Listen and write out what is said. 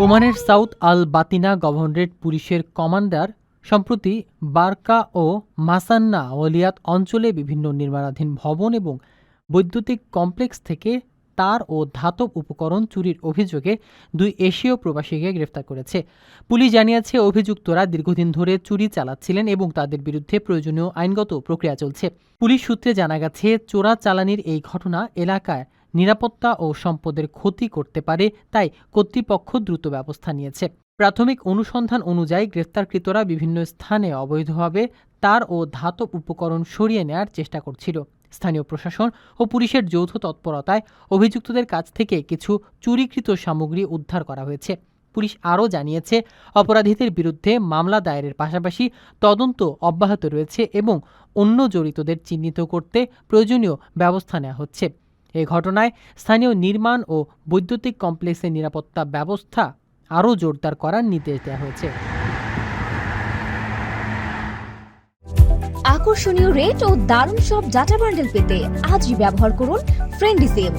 ওমানের South Al Batinah governorate পুলিশের commander সম্প্রতি বারকা ও মাসান্না ওলিয়াত অঞ্চলে বিভিন্ন নির্মাণাধীন ভবন এবং বৈদ্যুতিক কমপ্লেক্স থেকে তার ও ধাতব উপকরণ চুরির অভিযোগে দুই এশীয় প্রবাসীকে গ্রেফতার করেছে। পুলিশ জানিয়েছে, অভিযুক্তরা দীর্ঘদিন ধরে চুরি চালাচ্ছিলেন এবং তাদের বিরুদ্ধে প্রয়োজনীয় আইনগত প্রক্রিয়া চলছে। পুলিশ সূত্রে জানা গেছে চোরা চালানির এই ঘটনা এলাকায় নিরাপত্তা ও সম্পদের ক্ষতি করতে পারে, তাই কর্তৃপক্ষ দ্রুত ব্যবস্থা নিয়েছে। প্রাথমিক অনুসন্ধান অনুযায়ী গ্রেফতারকৃতরা বিভিন্ন স্থানে অবৈধভাবে তার ও ধাতব উপকরণ সরিয়ে নেয়ার চেষ্টা করছিল। স্থানীয় প্রশাসন ও পুলিশের যৌথ তৎপরতায় অভিযুক্তদের কাছ থেকে কিছু চুরিকৃত সামগ্রী উদ্ধার করা হয়েছে। পুলিশ আরও জানিয়েছে, অপরাধীদের বিরুদ্ধে মামলা দায়েরের পাশাপাশি তদন্ত অব্যাহত রয়েছে এবং অন্য জড়িতদের চিহ্নিত করতে প্রয়োজনীয় ব্যবস্থা নেওয়া হচ্ছে। এ ঘটনায় স্থানীয় নির্মাণ ও বৈদ্যুতিক কমপ্লেক্সের নিরাপত্তা ব্যবস্থা আরও জোরদার করার নির্দেশ দেওয়া হয়েছে। আকর্ষণীয় রেট ও দারুণ সব ডাটা বান্ডেল পেতে আজই ব্যবহার করুন ফ্রেন্ডি সিম